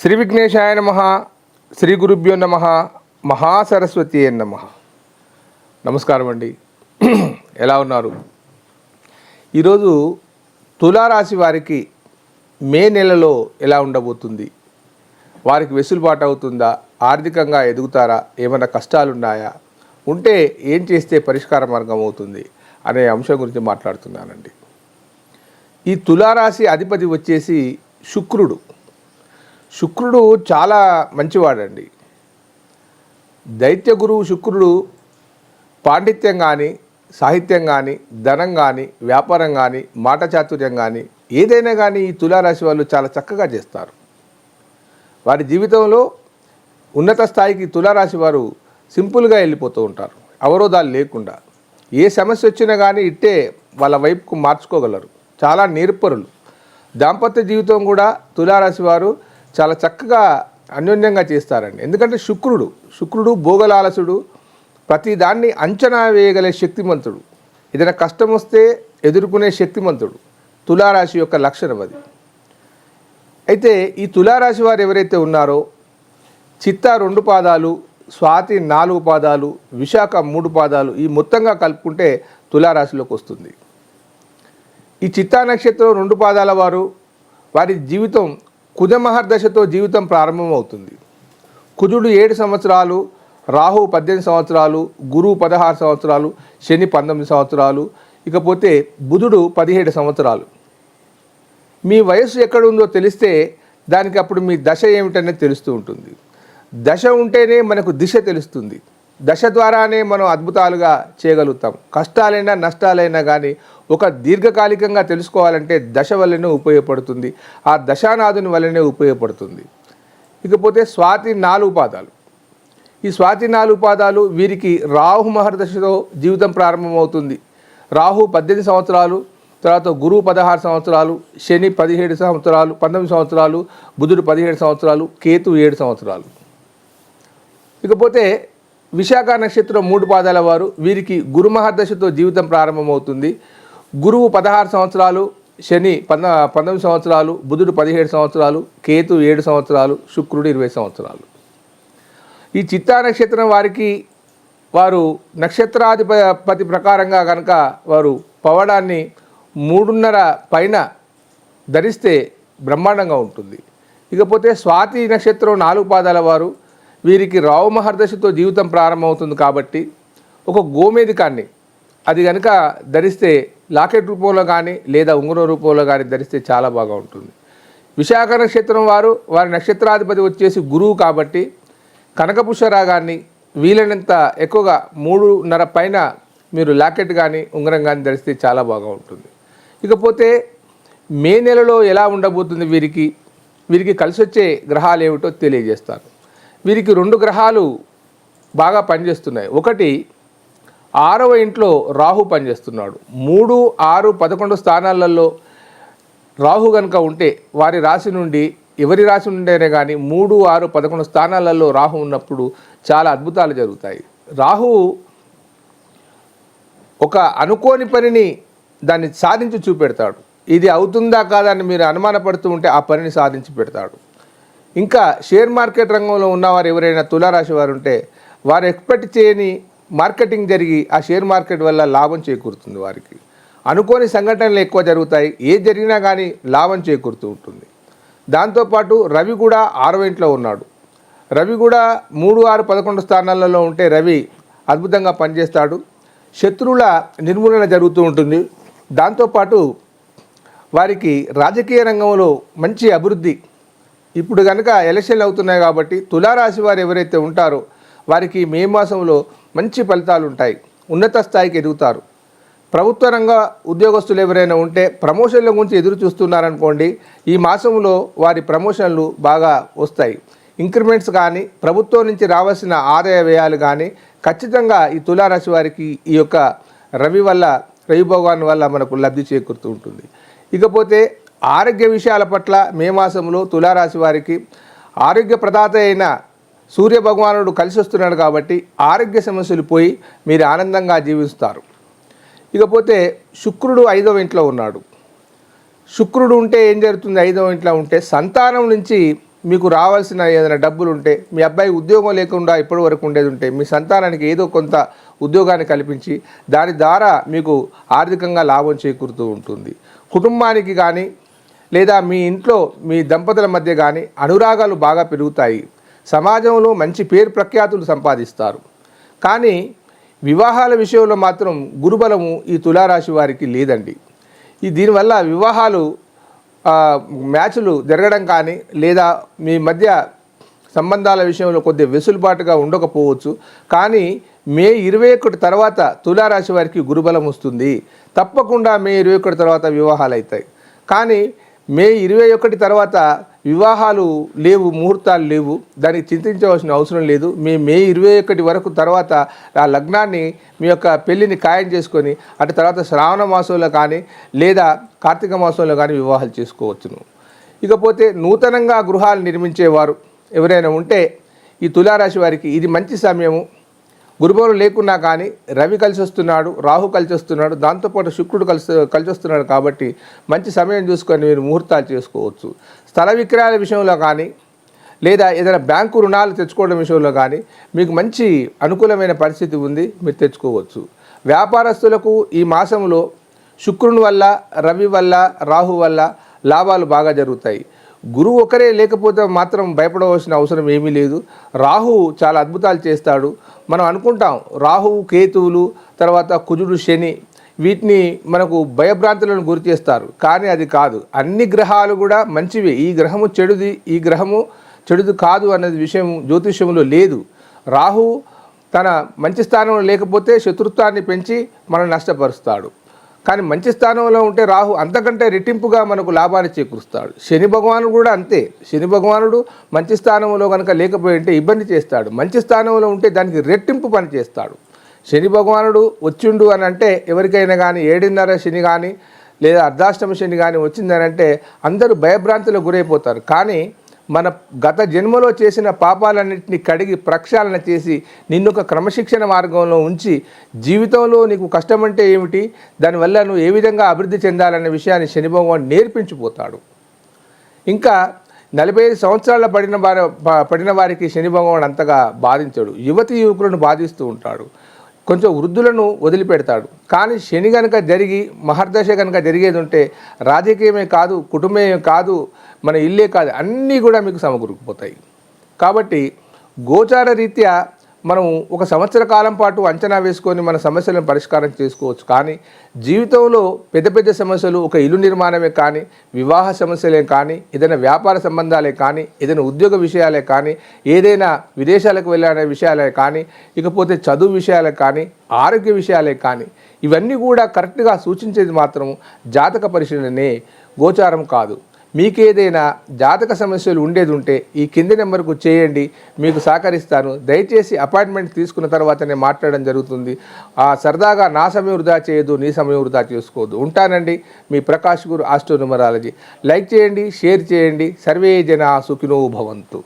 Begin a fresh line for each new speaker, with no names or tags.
శ్రీ విఘ్నేశాయ నమ శ్రీ గురుభ్యో నమ మహాసరస్వతి నమ. నమస్కారం అండి. ఎలా ఉన్నారు? ఈరోజు తులారాశి వారికి మే నెలలో ఎలా ఉండబోతుంది? వారికి వెసులుబాటు అవుతుందా? ఆర్థికంగా ఎదుగుతారా? ఏమైనా కష్టాలున్నాయా? ఉంటే ఏం చేస్తే పరిష్కార మార్గం అవుతుంది? అనే అంశం గురించి మాట్లాడుతున్నానండి. ఈ తులారాశి అధిపతి వచ్చేసి శుక్రుడు. శుక్రుడు చాలా మంచివాడండి. దైత్య గురువు శుక్రుడు పాండిత్యం కానీ సాహిత్యం కానీ ధనం కానీ వ్యాపారం కానీ మాట చాతుర్యం కానీ ఏదైనా కానీ ఈ తులారాశి వాళ్ళు చాలా చక్కగా చేస్తారు. వారి జీవితంలో ఉన్నత స్థాయికి తులారాశి వారు సింపుల్గా వెళ్ళిపోతూ ఉంటారు. అవరోధాలు లేకుండా. ఏ సమస్య వచ్చినా కానీ ఇట్టే వాళ్ళ వైపుకు మార్చుకోగలరు. చాలా నేర్పరులు. దాంపత్య జీవితం కూడా తులారాశి వారు చాలా చక్కగా అన్యోన్యంగా చేస్తారండి. ఎందుకంటే శుక్రుడు శుక్రుడు భోగలాలసుడు ప్రతి దాన్ని అంచనా వేయగలే శక్తిమంతుడు. ఏదైనా కష్టం వస్తే ఎదుర్కొనే శక్తిమంతుడు. తులారాశి యొక్క లక్షణం అది. అయితే ఈ తులారాశి వారు ఎవరైతే ఉన్నారో చిత్త రెండు పాదాలు స్వాతి నాలుగు పాదాలు విశాఖ మూడు పాదాలు ఈ మొత్తంగా కలుపుకుంటే తులారాశిలోకి వస్తుంది. ఈ చిత్తా నక్షత్రం రెండు పాదాల వారు వారి జీవితం కుజమహర్దశతో జీవితం ప్రారంభమవుతుంది. కుజుడు ఏడు సంవత్సరాలు రాహు పద్దెనిమిది సంవత్సరాలు గురువు పదహారు సంవత్సరాలు శని పంతొమ్మిది సంవత్సరాలు ఇకపోతే బుధుడు పదిహేడు సంవత్సరాలు. మీ వయస్సు ఎక్కడ ఉందో తెలిస్తే దానికి అప్పుడు మీ దశ ఏమిటనేది తెలుస్తూ ఉంటుంది. దశ ఉంటేనే మనకు దిశ తెలుస్తుంది. దశ ద్వారానే మనం అద్భుతాలుగా చేయగలుగుతాం. కష్టాలైనా నష్టాలైనా కానీ ఒక దీర్ఘకాలికంగా తెలుసుకోవాలంటే దశ వల్లనే ఉపయోగపడుతుంది. ఆ దశానాథుని వల్లనే ఉపయోగపడుతుంది. ఇకపోతే స్వాతి నాలుగు పాదాలు. ఈ స్వాతి నాలుగు పాదాలు వీరికి రాహు మహర్దశతో జీవితం ప్రారంభమవుతుంది. రాహు పద్దెనిమిది సంవత్సరాలు తర్వాత గురువు పదహారు సంవత్సరాలు శని పదిహేడు సంవత్సరాలు పంతొమ్మిది సంవత్సరాలు బుధుడు పదిహేడు సంవత్సరాలు కేతు ఏడు సంవత్సరాలు. ఇకపోతే విశాఖ నక్షత్రం మూడు పాదాల వారు. వీరికి గురుమహర్దశతో జీవితం ప్రారంభమవుతుంది. గురువు పదహారు సంవత్సరాలు శని పంద పంతొమ్మిది సంవత్సరాలు బుధుడు పదిహేడు సంవత్సరాలు కేతు ఏడు సంవత్సరాలు శుక్రుడు ఇరవై సంవత్సరాలు. ఈ చిత్తా నక్షత్రం వారికి వారు నక్షత్రాధిపతి ప్రకారంగా కనుక వారు పవడాన్ని మూడున్నర పైన ధరిస్తే బ్రహ్మాండంగా ఉంటుంది. ఇకపోతే స్వాతి నక్షత్రం నాలుగు పాదాల వారు వీరికి రావు మహర్దశతో జీవితం ప్రారంభమవుతుంది కాబట్టి ఒక గోమేధికాన్ని అది కనుక ధరిస్తే లాకెట్ రూపంలో కానీ లేదా ఉంగరం రూపంలో కానీ ధరిస్తే చాలా బాగా ఉంటుంది. విశాఖ నక్షత్రం వారు వారి నక్షత్రాధిపతి వచ్చేసి గురువు కాబట్టి కనకపుష్ప రాగాన్ని వీలైనంత ఎక్కువగా మూడున్నర పైన మీరు లాకెట్ కానీ ఉంగరం కానీ ధరిస్తే చాలా బాగా ఉంటుంది. ఇకపోతే మే నెలలో ఎలా ఉండబోతుంది వీరికి? వీరికి కలిసి వచ్చే గ్రహాలు ఏమిటో తెలియజేస్తాను. వీరికి రెండు గ్రహాలు బాగా పనిచేస్తున్నాయి. ఒకటి ఆరవ ఇంట్లో రాహు పనిచేస్తున్నాడు. మూడు ఆరు పదకొండు స్థానాలలో రాహు కనుక ఉంటే వారి రాశి నుండి ఎవరి రాశి నుండైనా కానీ మూడు ఆరు పదకొండు స్థానాలలో రాహు ఉన్నప్పుడు చాలా అద్భుతాలు జరుగుతాయి. రాహు ఒక అనుకోని పనిని దాన్ని సాధించి చూపెడతాడు. ఇది అవుతుందా కాదా అని మీరు అనుమానపడుతూ ఉంటే ఆ పనిని సాధించి పెడతాడు. ఇంకా షేర్ మార్కెట్ రంగంలో ఉన్నవారు ఎవరైనా తులారాశి వారు ఉంటే వారు ఎక్స్పెక్ట్ చేయని మార్కెటింగ్ జరిగి ఆ షేర్ మార్కెట్ వల్ల లాభం చేకూరుతుంది వారికి. అనుకోని సంఘటనలు ఎక్కువ జరుగుతాయి. ఏది జరిగినా కానీ లాభం చేకూరుతూ ఉంటుంది. దాంతోపాటు రవి కూడా ఆరో ఇంట్లో ఉన్నాడు. రవి కూడా మూడు ఆరు పదకొండు స్థానాలలో ఉంటే రవి అద్భుతంగా పనిచేస్తాడు. శత్రువుల నిర్మూలన జరుగుతూ ఉంటుంది. దాంతోపాటు వారికి రాజకీయ రంగంలో మంచి అభివృద్ధి ఇప్పుడు కనుక ఎలక్షన్లు అవుతున్నాయి కాబట్టి తులారాశి వారు ఎవరైతే ఉంటారో వారికి మే మాసంలో మంచి ఫలితాలు ఉంటాయి. ఉన్నత స్థాయికి ఎదుగుతారు. ప్రభుత్వ రంగ ఉద్యోగస్తులు ఎవరైనా ఉంటే ప్రమోషన్ల గురించి ఎదురు చూస్తున్నారనుకోండి ఈ మాసంలో వారి ప్రమోషన్లు బాగా వస్తాయి. ఇంక్రిమెంట్స్ కానీ ప్రభుత్వం నుంచి రావాల్సిన ఆదాయ వ్యయాలు కానీ ఖచ్చితంగా ఈ తులారాశి వారికి ఈ యొక్క రవి వల్ల రవి భగవాన్ వల్ల మనకు లబ్ధి చేకూరుతూ ఉంటుంది. ఇకపోతే ఆరోగ్య విషయాల పట్ల మే మాసంలో తులారాశి వారికి ఆరోగ్య ప్రదాత అయిన సూర్య భగవానుడు కలిసి వస్తున్నాడు కాబట్టి ఆరోగ్య సమస్యలు పోయి మీరు ఆనందంగా జీవిస్తారు. ఇకపోతే శుక్రుడు ఐదవ ఇంట్లో ఉన్నాడు. శుక్రుడు ఉంటే ఏం జరుగుతుంది? ఐదవ ఇంట్లో ఉంటే సంతానం నుంచి మీకు రావాల్సిన ఏదైనా డబ్బులు ఉంటే మీ అబ్బాయి ఉద్యోగం లేకుండా ఇప్పటి వరకు ఉండేది ఉంటే మీ సంతానానికి ఏదో కొంత ఉద్యోగాన్ని కల్పించి దాని ద్వారా మీకు ఆర్థికంగా లాభం చేకూరుతూ ఉంటుంది. కుటుంబానికి కానీ లేదా మీ ఇంట్లో మీ దంపతుల మధ్య కానీ అనురాగాలు బాగా పెరుగుతాయి. సమాజంలో మంచి పేరు ప్రఖ్యాతులు సంపాదిస్తారు. కానీ వివాహాల విషయంలో మాత్రం గురుబలము ఈ తులారాశి వారికి లేదండి. ఈ దీనివల్ల వివాహాలు మ్యాచ్లు జరగడం కానీ లేదా మీ మధ్య సంబంధాల విషయంలో కొద్దిగా వెసులుబాటుగా ఉండకపోవచ్చు. కానీ మే ఇరవై ఒకటి తర్వాత తులారాశి వారికి గురుబలం వస్తుంది. తప్పకుండా మే ఇరవై ఒకటి తర్వాత వివాహాలు అవుతాయి. కానీ మే ఇరవై ఒకటి తర్వాత వివాహాలు లేవు ముహూర్తాలు లేవు. దానికి చింతించవలసిన అవసరం లేదు. మీ మే ఇరవై ఒకటి వరకు తర్వాత ఆ లగ్నాన్ని మీ యొక్క పెళ్ళిని ఖాయం చేసుకొని అటు తర్వాత శ్రావణ మాసంలో కానీ లేదా కార్తీక మాసంలో కానీ వివాహాలు చేసుకోవచ్చును. ఇకపోతే నూతనంగా గృహాలు నిర్మించేవారు ఎవరైనా ఉంటే ఈ తులారాశి వారికి ఇది మంచి సమయము. గురుబలం లేకున్నా కానీ రవి కలిసి వస్తున్నాడు రాహు కలిసి వస్తున్నాడు దాంతోపాటు శుక్రుడు కలిసి కలిసి వస్తున్నాడు కాబట్టి మంచి సమయం చూసుకొని మీరు ముహూర్తాలు చేసుకోవచ్చు. స్థల విక్రయాల విషయంలో కానీ లేదా ఏదైనా బ్యాంకు రుణాలు తెచ్చుకోవడం విషయంలో కానీ మీకు మంచి అనుకూలమైన పరిస్థితి ఉంది మీరు తెచ్చుకోవచ్చు. వ్యాపారస్తులకు ఈ మాసంలో శుక్రుని వల్ల రవి వల్ల రాహు వల్ల లాభాలు బాగా జరుగుతాయి. గురువు ఒకరే లేకపోతే మాత్రం భయపడవలసిన అవసరం ఏమీ లేదు. రాహు చాలా అద్భుతాలు చేస్తాడు. మనం అనుకుంటాం రాహువు కేతువులు తర్వాత కుజుడు శని వీటిని మనకు భయభ్రాంతులను గురి చేస్తారు. కానీ అది కాదు. అన్ని గ్రహాలు కూడా మంచివే. ఈ గ్రహము చెడుది ఈ గ్రహము చెడుది కాదు అన్నది విషయం జ్యోతిష్యంలో లేదు. రాహు తన మంచి స్థానంలో లేకపోతే శత్రుత్వాన్ని పెంచి మనం నష్టపరుస్తాడు. కానీ మంచి స్థానంలో ఉంటే రాహు అంతకంటే రెట్టింపుగా మనకు లాభాన్ని చేకూరుస్తాడు. శని భగవానుడు కూడా అంతే. శని భగవానుడు మంచి స్థానంలో కనుక లేకపోయి ఉంటే ఇబ్బంది చేస్తాడు. మంచి స్థానంలో ఉంటే దానికి రెట్టింపు పని చేస్తాడు. శని భగవానుడు వచ్చిండు అని అంటే ఎవరికైనా కానీ ఏడున్నర శని కానీ లేదా అర్ధాష్టమ శని కానీ వచ్చిందనంటే అందరూ భయభ్రాంతులకు గురైపోతారు. కానీ మన గత జన్మలో చేసిన పాపాలన్నింటినీ కడిగి ప్రక్షాళన చేసి నిన్ను ఒక క్రమశిక్షణ మార్గంలో ఉంచి జీవితంలో నీకు కష్టం అంటే ఏమిటి? దానివల్ల నువ్వు ఏ విధంగా అభివృద్ధి చెందాలనే విషయాన్ని శని భగవాన్ నేర్పించిపోతాడు. ఇంకా నలభై ఐదు సంవత్సరాల పడిన వారి పడిన వారికి శని భగవాన్ అంతగా బాధించాడు. యువతి యువకులను బాధిస్తూ ఉంటాడు. కొంచెం వృద్ధులను వదిలిపెడతాడు. కానీ శని కనుక జరిగి మహర్దశ కనుక జరిగేది ఉంటే రాజకీయమే కాదు కుటుంబమే కాదు మన ఇల్లే కాదు అన్నీ కూడా మీకు సమకూరుకుపోతాయి. కాబట్టి గోచార రీత్యా మనం ఒక సంవత్సర కాలం పాటు అంచనా వేసుకొని మన సమస్యలను పరిష్కారం చేసుకోవచ్చు. కానీ జీవితంలో పెద్ద పెద్ద సమస్యలు ఒక ఇల్లు నిర్మాణమే కానీ వివాహ సమస్యలే కానీ ఏదైనా వ్యాపార సంబంధాలే కానీ ఏదైనా ఉద్యోగ విషయాలే కానీ ఏదైనా విదేశాలకు వెళ్ళాలనే విషయాలే కానీ ఇకపోతే చదువు విషయాలే కానీ ఆరోగ్య విషయాలే కానీ ఇవన్నీ కూడా కరెక్ట్గా సూచించేది మాత్రం జాతక పరిశీలనే గోచారం కాదు. మీకేదైనా జాతక సమస్యలు ఉండేది ఉంటే ఈ కింది నెంబర్కు చేయండి మీకు సహకరిస్తాను. దయచేసి అపాయింట్మెంట్ తీసుకున్న తర్వాతనే మాట్లాడడం జరుగుతుంది. ఆ సరదాగా నా సమయం వృధా చేయదు నీ సమయం వృధా చేసుకోవద్దు. ఉంటానండి మీ Prakash Guru astro numerology. Like చేయండి షేర్ చేయండి. సర్వే జన సుఖినో భవంతు.